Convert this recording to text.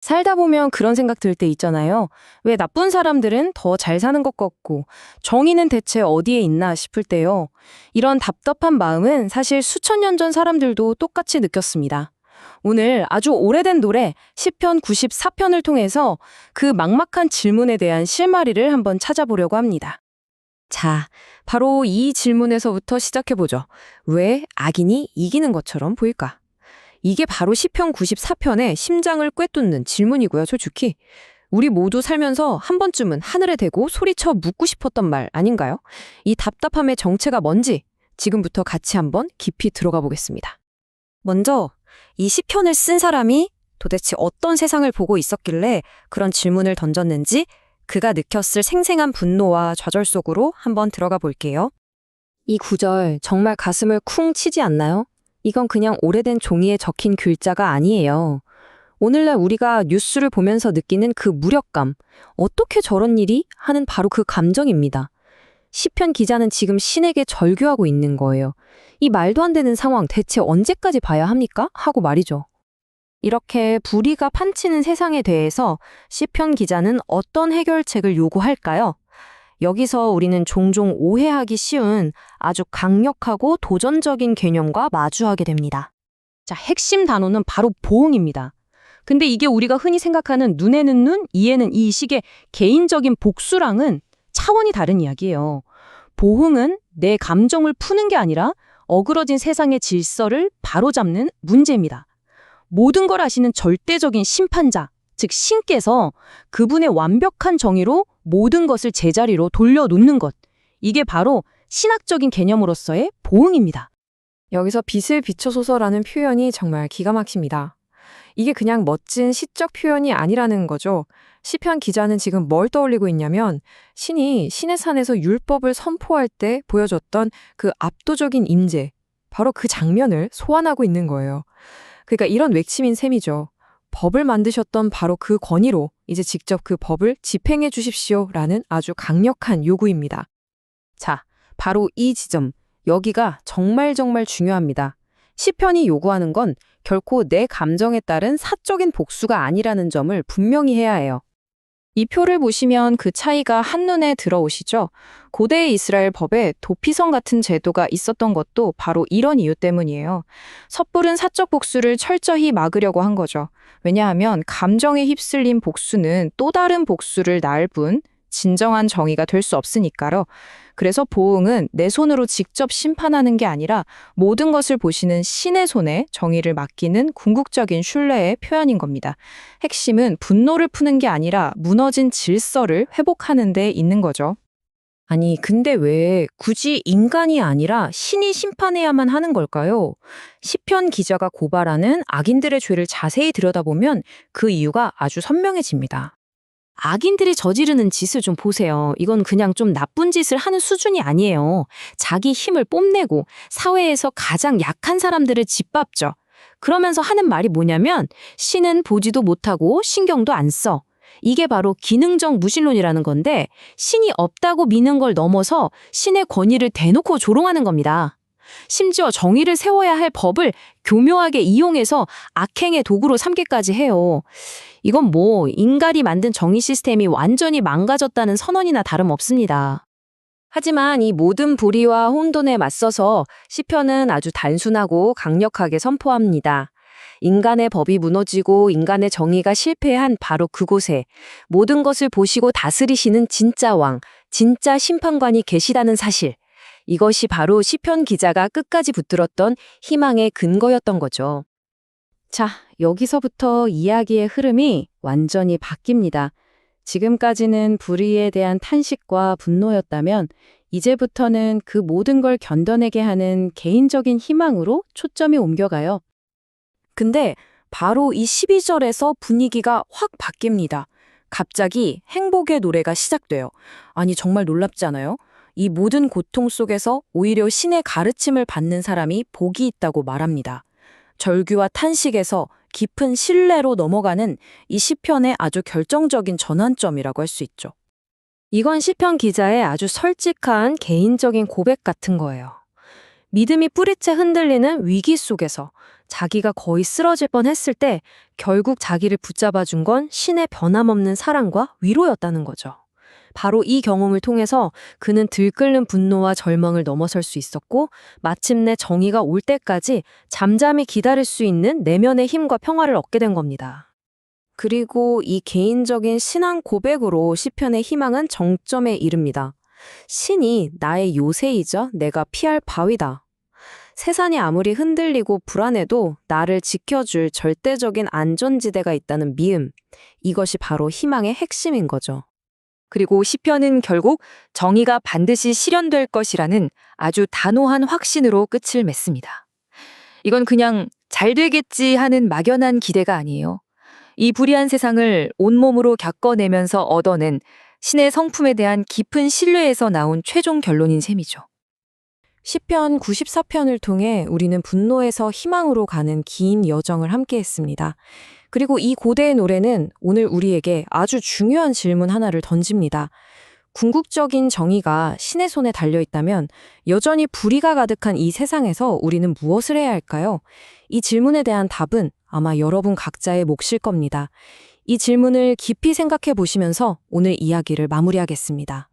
살다 보면 그런 생각 들 때 있잖아요. 왜 나쁜 사람들은 더 잘 사는 것 같고 정의는 대체 어디에 있나 싶을 때요. 이런 답답한 마음은 사실 수천 년 전 사람들도 똑같이 느꼈습니다. 오늘 아주 오래된 노래 10편 94편을 통해서 그 막막한 질문에 대한 실마리를 한번 찾아보려고 합니다. 자, 바로 이 질문에서부터 시작해보죠. 왜 악인이 이기는 것처럼 보일까? 이게 바로 시편 94편의 심장을 꿰뚫는 질문이고요, 솔직히. 우리 모두 살면서 한 번쯤은 하늘에 대고 소리쳐 묻고 싶었던 말 아닌가요? 이 답답함의 정체가 뭔지 지금부터 같이 한번 깊이 들어가 보겠습니다. 먼저 이 시편을 쓴 사람이 도대체 어떤 세상을 보고 있었길래 그런 질문을 던졌는지 그가 느꼈을 생생한 분노와 좌절 속으로 한번 들어가 볼게요. 이 구절 정말 가슴을 쿵 치지 않나요? 이건 그냥 오래된 종이에 적힌 글자가 아니에요. 오늘날 우리가 뉴스를 보면서 느끼는 그 무력감, 어떻게 저런 일이 하는 바로 그 감정입니다. 시편 기자는 지금 신에게 절규하고 있는 거예요. 이 말도 안 되는 상황 대체 언제까지 봐야 합니까? 하고 말이죠. 이렇게 불의가 판치는 세상에 대해서 시편 기자는 어떤 해결책을 요구할까요? 여기서 우리는 종종 오해하기 쉬운 아주 강력하고 도전적인 개념과 마주하게 됩니다. 자, 핵심 단어는 바로 보응입니다. 근데 이게 우리가 흔히 생각하는 눈에는 눈, 이에는 이 식의 개인적인 복수랑은 차원이 다른 이야기예요. 보응은 내 감정을 푸는 게 아니라 어그러진 세상의 질서를 바로잡는 문제입니다. 모든 걸 아시는 절대적인 심판자, 즉 신께서 그분의 완벽한 정의로 모든 것을 제자리로 돌려놓는 것. 이게 바로 신학적인 개념으로서의 보응입니다. 여기서 빛을 비춰소서라는 표현이 정말 기가 막힙니다. 이게 그냥 멋진 시적 표현이 아니라는 거죠. 시편 기자는 지금 뭘 떠올리고 있냐면 신이 신의 산에서 율법을 선포할 때 보여줬던 그 압도적인 임재, 바로 그 장면을 소환하고 있는 거예요. 그러니까 이런 외침인 셈이죠. 법을 만드셨던 바로 그 권위로 이제 직접 그 법을 집행해 주십시오라는 아주 강력한 요구입니다. 자, 바로 이 지점, 여기가 정말 정말 중요합니다. 시편이 요구하는 건 결코 내 감정에 따른 사적인 복수가 아니라는 점을 분명히 해야 해요. 이 표를 보시면 그 차이가 한눈에 들어오시죠? 고대 이스라엘 법에 도피성 같은 제도가 있었던 것도 바로 이런 이유 때문이에요. 섣부른 사적 복수를 철저히 막으려고 한 거죠. 왜냐하면 감정에 휩쓸린 복수는 또 다른 복수를 낳을 뿐 진정한 정의가 될 수 없으니까요. 그래서 보응은 내 손으로 직접 심판하는 게 아니라 모든 것을 보시는 신의 손에 정의를 맡기는 궁극적인 신뢰의 표현인 겁니다. 핵심은 분노를 푸는 게 아니라 무너진 질서를 회복하는 데 있는 거죠. 아니, 근데 왜 굳이 인간이 아니라 신이 심판해야만 하는 걸까요? 시편 기자가 고발하는 악인들의 죄를 자세히 들여다보면 그 이유가 아주 선명해집니다. 악인들이 저지르는 짓을 좀 보세요. 이건 그냥 좀 나쁜 짓을 하는 수준이 아니에요. 자기 힘을 뽐내고 사회에서 가장 약한 사람들을 짓밟죠. 그러면서 하는 말이 뭐냐면 신은 보지도 못하고 신경도 안 써. 이게 바로 기능적 무신론이라는 건데 신이 없다고 미는 걸 넘어서 신의 권위를 대놓고 조롱하는 겁니다. 심지어 정의를 세워야 할 법을 교묘하게 이용해서 악행의 도구로 삼기까지 해요. 이건 뭐 인간이 만든 정의 시스템이 완전히 망가졌다는 선언이나 다름없습니다. 하지만 이 모든 불의와 혼돈에 맞서서 시편은 아주 단순하고 강력하게 선포합니다. 인간의 법이 무너지고 인간의 정의가 실패한 바로 그곳에 모든 것을 보시고 다스리시는 진짜 왕, 진짜 심판관이 계시다는 사실. 이것이 바로 시편 기자가 끝까지 붙들었던 희망의 근거였던 거죠. 자, 여기서부터 이야기의 흐름이 완전히 바뀝니다. 지금까지는 불의에 대한 탄식과 분노였다면 이제부터는 그 모든 걸 견뎌내게 하는 개인적인 희망으로 초점이 옮겨가요. 근데 바로 이 12절에서 분위기가 확 바뀝니다. 갑자기 행복의 노래가 시작돼요. 아니, 정말 놀랍지 않아요? 이 모든 고통 속에서 오히려 신의 가르침을 받는 사람이 복이 있다고 말합니다. 절규와 탄식에서 깊은 신뢰로 넘어가는 이 시편의 아주 결정적인 전환점이라고 할 수 있죠. 이건 시편 기자의 아주 솔직한 개인적인 고백 같은 거예요. 믿음이 뿌리채 흔들리는 위기 속에서 자기가 거의 쓰러질 뻔 했을 때 결국 자기를 붙잡아 준 건 신의 변함없는 사랑과 위로였다는 거죠. 바로 이 경험을 통해서 그는 들끓는 분노와 절망을 넘어설 수 있었고 마침내 정의가 올 때까지 잠잠히 기다릴 수 있는 내면의 힘과 평화를 얻게 된 겁니다. 그리고 이 개인적인 신앙 고백으로 시편의 희망은 정점에 이릅니다. 신이 나의 요새이자 내가 피할 바위다. 세상이 아무리 흔들리고 불안해도 나를 지켜줄 절대적인 안전지대가 있다는 미음. 이것이 바로 희망의 핵심인 거죠. 그리고 시편은 결국 정의가 반드시 실현될 것이라는 아주 단호한 확신으로 끝을 맺습니다. 이건 그냥 잘 되겠지 하는 막연한 기대가 아니에요. 이 불의한 세상을 온몸으로 겪어내면서 얻어낸 신의 성품에 대한 깊은 신뢰에서 나온 최종 결론인 셈이죠. 시편 94편을 통해 우리는 분노에서 희망으로 가는 긴 여정을 함께 했습니다. 그리고 이 고대의 노래는 오늘 우리에게 아주 중요한 질문 하나를 던집니다. 궁극적인 정의가 신의 손에 달려 있다면 여전히 불의가 가득한 이 세상에서 우리는 무엇을 해야 할까요? 이 질문에 대한 답은 아마 여러분 각자의 몫일 겁니다. 이 질문을 깊이 생각해 보시면서 오늘 이야기를 마무리하겠습니다.